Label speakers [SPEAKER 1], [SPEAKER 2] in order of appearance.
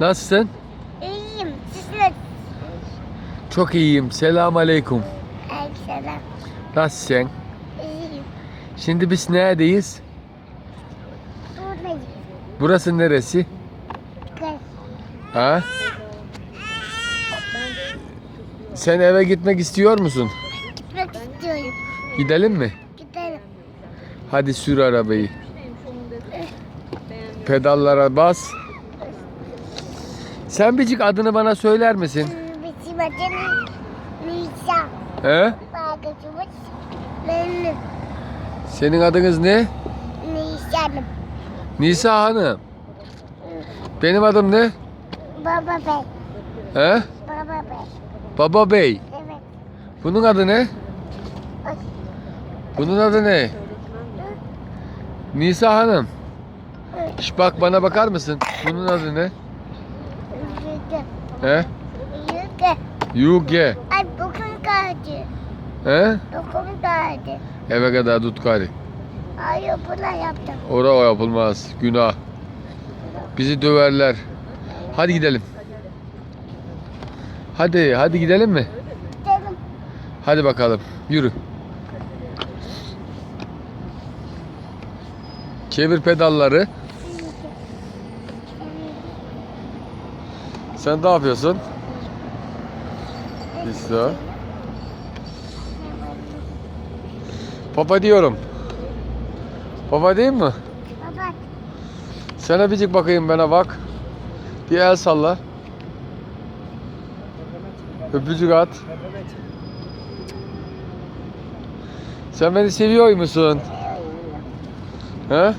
[SPEAKER 1] Nasılsın?
[SPEAKER 2] İyiyim. Siz nasılsınız?
[SPEAKER 1] Çok iyiyim. Selam aleyküm.
[SPEAKER 2] Aleykümselam.
[SPEAKER 1] Nasılsın?
[SPEAKER 2] İyiyim.
[SPEAKER 1] Şimdi biz neredeyiz?
[SPEAKER 2] Buradayım.
[SPEAKER 1] Burası neresi?
[SPEAKER 2] Gel.
[SPEAKER 1] Ha? Sen eve gitmek istiyor musun?
[SPEAKER 2] Gitmek istiyorum.
[SPEAKER 1] Gidelim mi?
[SPEAKER 2] Gidelim.
[SPEAKER 1] Hadi sür arabayı. Pedallara bas. Sen bircik adını bana söyler misin?
[SPEAKER 2] Bizim adımız Nisa.
[SPEAKER 1] He?
[SPEAKER 2] Bagajımız benim.
[SPEAKER 1] Senin adınız ne?
[SPEAKER 2] Nisa'nım.
[SPEAKER 1] Nisa Hanım. Benim adım ne?
[SPEAKER 2] Baba Bey.
[SPEAKER 1] He?
[SPEAKER 2] Baba Bey.
[SPEAKER 1] Baba Bey.
[SPEAKER 2] Evet.
[SPEAKER 1] Bunun adı ne? Bunun adı ne? Nisa Hanım. Şş, bak bana bakar mısın? Bunun adı ne?
[SPEAKER 2] Yürüdüm.
[SPEAKER 1] He?
[SPEAKER 2] Yürüdüm.
[SPEAKER 1] Yuge.
[SPEAKER 2] Ay bugün geldi.
[SPEAKER 1] He?
[SPEAKER 2] Bugün geldi.
[SPEAKER 1] Eve kadar tut gari.
[SPEAKER 2] Hayır buna yaptım.
[SPEAKER 1] Ora yapılmaz. Günah. Bizi döverler. Hadi gidelim. Hadi, hadi gidelim mi?
[SPEAKER 2] Gidelim.
[SPEAKER 1] Hadi bakalım. Yürü. Çevir pedalları. Sen ne yapıyorsun? İşte. Papa diyorum. Papa değil mi?
[SPEAKER 2] Baba.
[SPEAKER 1] Sana bircik bakayım bana bak. Bir el salla. Öpücük at. Sen beni seviyor musun? He?